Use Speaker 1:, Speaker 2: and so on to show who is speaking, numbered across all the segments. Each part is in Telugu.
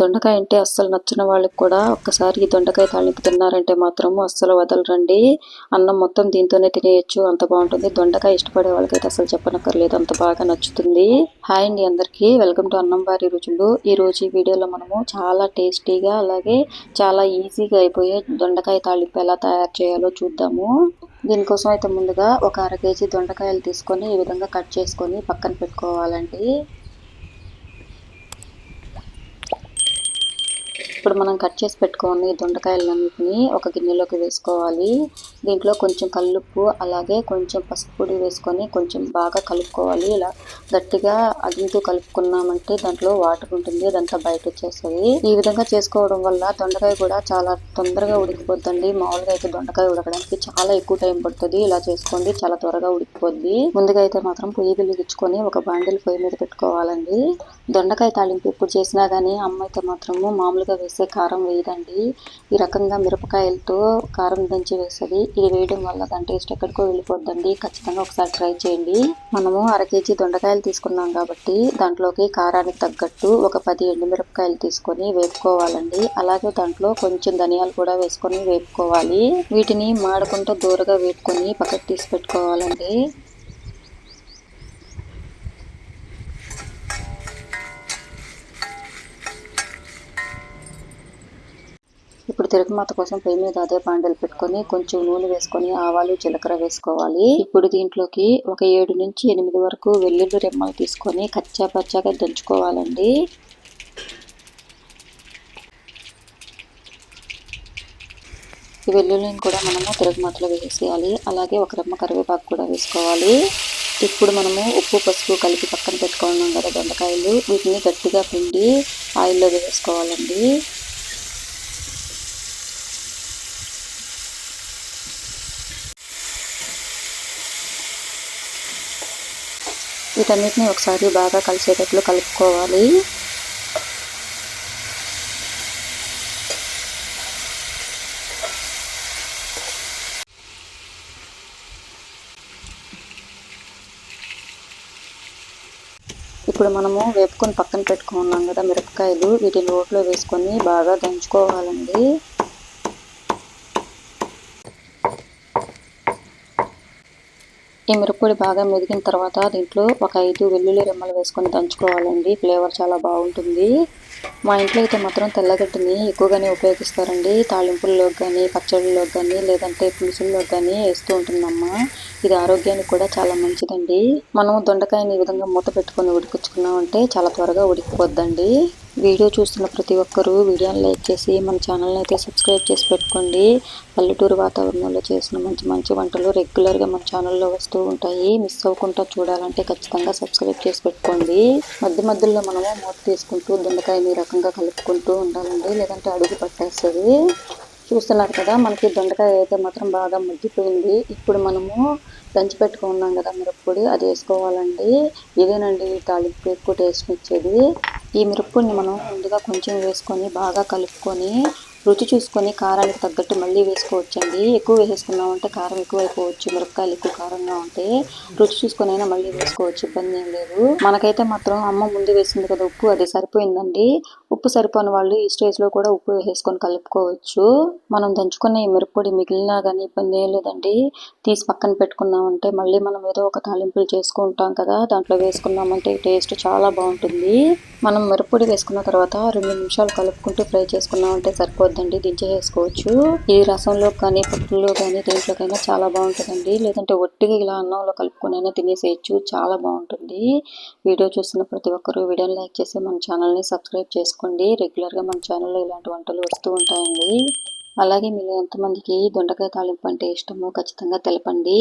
Speaker 1: దొండకాయ అంటే అస్సలు నచ్చిన వాళ్ళకి కూడా ఒక్కసారి ఈ దొండకాయ తాళింపు తిన్నారంటే మాత్రం అస్సలు వదలరండి. అన్నం మొత్తం దీంతోనే తినేయచ్చు అంత బాగుంటుంది. దొండకాయ ఇష్టపడే వాళ్ళకైతే అసలు చెప్పనక్కర్లేదు అంత బాగా నచ్చుతుంది. హాయ్ అండి అందరికీ వెల్కమ్ టు అన్నం వారి రుచులు. ఈ రోజు ఈ వీడియోలో మనము చాలా టేస్టీగా అలాగే చాలా ఈజీగా అయిపోయే దొండకాయ తాలింపు ఎలా తయారు చేయాలో చూద్దాము. దీనికోసం అయితే ముందుగా ఒక అర కేజీ దొండకాయలు తీసుకొని ఈ విధంగా కట్ చేసుకొని పక్కన పెట్టుకోవాలండి. ఇప్పుడు మనం కట్ చేసి పెట్టుకోని దొండకాయలన్నింటినీ ఒక గిన్నెలోకి వేసుకోవాలి. దీంట్లో కొంచెం కల్లుప్పు అలాగే కొంచెం పసుపు పొడి వేసుకొని కొంచెం బాగా కలుపుకోవాలి. ఇలా గట్టిగా అదింటూ కలుపుకున్నామంటే దాంట్లో వాటర్ ఉంటుంది అదంతా బయట వచ్చేస్తుంది. ఈ విధంగా చేసుకోవడం వల్ల దొండకాయ కూడా చాలా తొందరగా ఉడికిపోద్దండి. మామూలుగా అయితే దొండకాయ ఉడకడానికి చాలా ఎక్కువ టైం పడుతుంది. ఇలా చేసుకోండి చాలా త్వరగా ఉడికిపోద్ది. ముందుగా అయితే మాత్రం పొయ్యి వెలిగించుకొని ఒక బాండిల్ పొయ్యి మీద పెట్టుకోవాలండి. దొండకాయ తాలింపు ఎప్పుడు చేసినా కానీ అమ్మ అయితే మాత్రము మామూలుగా వేసి వేసే కారం వేయదండి. ఈ రకంగా మిరపకాయలతో కారం దంచి వేస్తుంది ఇది వేయడం వల్ల దాని టేస్ట్ ఎక్కడికో వెళ్ళిపోద్దండి. ఖచ్చితంగా ఒకసారి ట్రై చేయండి. మనము అర కేజీ దొండకాయలు తీసుకున్నాం కాబట్టి దాంట్లోకి కారానికి తగ్గట్టు ఒక పది ఎండుమిరపకాయలు తీసుకొని వేపుకోవాలండి. అలాగే దాంట్లో కొంచెం ధనియాలు కూడా వేసుకొని వేపుకోవాలి. వీటిని మాడకుండా దూరగా వేపుకొని పక్కకు తీసి పెట్టుకోవాలండి. తిరుగుమాత కోసం పొయ్యి మీద అదే బాండలు పెట్టుకొని కొంచెం నూనె వేసుకొని ఆవాలు జీలకర్ర వేసుకోవాలి. ఇప్పుడు దీంట్లోకి ఒక ఏడు నుంచి ఎనిమిది వరకు వెల్లుల్లి రెమ్మలు తీసుకొని కచ్చా పచ్చాగా దంచుకోవాలండి. ఈ వెల్లుల్లిని కూడా మనము తిరుగుమాతలో వేసేయాలి. అలాగే ఒక రెమ్మ కరివేపాకు కూడా వేసుకోవాలి. ఇప్పుడు మనము ఉప్పు పసుపు కలిపి పక్కన పెట్టుకున్నాం కదా దొండకాయలు వీటిని గట్టిగా పిండి ఆయిల్లో వేసుకోవాలండి. వీటన్నిటిని ఒకసారి బాగా కలిసేటట్లు కలుపుకోవాలి. ఇప్పుడు మనము వేపుకొని పక్కన పెట్టుకున్నాం కదా మిరపకాయలు వీటిని రోట్లో వేసుకొని బాగా దంచుకోవాలండి. ఈ మిరప్పొడి బాగా మెదిగిన తర్వాత దీంట్లో ఒక ఐదు వెల్లుల్లి రెమ్మలు వేసుకొని దంచుకోవాలండి. ఫ్లేవర్ చాలా బాగుంటుంది. మా ఇంట్లో అయితే మాత్రం తెల్లగడ్డని ఎక్కువగానే ఉపయోగిస్తారండి. తాలింపుల్లోకి కానీ పచ్చళ్ళలోకి కానీ లేదంటే పులుసుల్లోకి కానీ వేస్తూ ఉంటుందమ్మ. ఇది ఆరోగ్యానికి కూడా చాలా మంచిదండి. మనం దొండకాయని ఈ విధంగా మూత పెట్టుకొని ఉడికించుకున్నామంటే చాలా త్వరగా ఉడికిపోద్దండి. వీడియో చూస్తున్న ప్రతి ఒక్కరూ వీడియోని లైక్ చేసి మన ఛానల్ని అయితే సబ్స్క్రైబ్ చేసి పెట్టుకోండి. పల్లెటూరు వాతావరణంలో చేసిన మంచి మంచి వంటలు రెగ్యులర్గా మన ఛానల్లో వస్తూ ఉంటాయి. మిస్ అవ్వకుండా చూడాలంటే ఖచ్చితంగా సబ్స్క్రైబ్ చేసి పెట్టుకోండి. మధ్య మధ్యలో మనము మూత తీసుకుంటూ దొండకాయని రకంగా కలుపుకుంటూ ఉండాలండి. లేదంటే అడుగు పట్టేస్తుంది. చూస్తున్నారు కదా మనకి దొండకాయ అయితే మాత్రం బాగా మగ్గిపోయింది. ఇప్పుడు మనము దంచి పెట్టుకున్నాం కదా మిరప్పొడి. అది వేసుకోవాలండి. ఇదేనండి తాలింపు ఎక్కువ టేస్ట్ ఇచ్చేది ఈ మిరప్పొడిని మనం ముందుగా కొంచెం వేసుకొని బాగా కలుపుకొని రుచి చూసుకొని కారానికి తగ్గట్టు మళ్ళీ వేసుకోవచ్చండి. ఎక్కువ వేసేసుకున్నామంటే కారం ఎక్కువ అయిపోవచ్చు మిరపకాయలు ఎక్కువ కారంగా ఉంటే రుచి చూసుకొని అయినా మళ్ళీ వేసుకోవచ్చు ఇబ్బంది ఏం లేదు. మనకైతే మాత్రం అమ్మ ముందు వేసింది కదా ఉప్పు అది సరిపోయిందండి. ఉప్పు సరిపోని వాళ్ళు ఈ స్టేజ్లో కూడా ఉప్పు వేసేసుకొని కలుపుకోవచ్చు. మనం దంచుకున్న ఈ మిరప్పొడి మిగిలినా కానీ ఇబ్బంది ఏం లేదండి. తీసి పక్కన పెట్టుకున్నామంటే మళ్ళీ మనం ఏదో ఒక తాలింపులు చేసుకుంటాం కదా దాంట్లో వేసుకున్నామంటే టేస్ట్ చాలా బాగుంటుంది. మనం మిరప్పొడి వేసుకున్న తర్వాత రెండు నిమిషాలు కలుపుకుంటూ ఫ్రై చేసుకున్నామంటే సరిపోద్దండి. దించేసుకోవచ్చు ఈ రసంలో కానీ పప్పుల్లో కానీ దేంట్లోకైనా చాలా బాగుంటుందండి. లేదంటే ఒట్టిగా ఇలా అన్నంలో కలుపుకొని అయినా తినేసేయచ్చు. చాలా బాగుంటుంది. వీడియో చూస్తున్న ప్రతి ఒక్కరూ వీడియోని లైక్ చేసి మన ఛానల్ని సబ్స్క్రైబ్ చేసుకోండి. రెగ్యులర్గా మన ఛానల్లో ఇలాంటి వంటలు వస్తూ ఉంటాయండి. అలాగే మీరు ఎంతమందికి దొండకాయ తాలింపు అంటే ఇష్టమో ఖచ్చితంగా తెలపండి.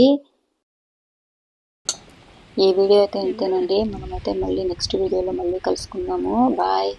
Speaker 1: ఈ వీడియో అయితే ఇంతేనండి. మనమైతే మళ్ళీ నెక్స్ట్ వీడియోలో మళ్ళీ కలుసుకుందాము. బాయ్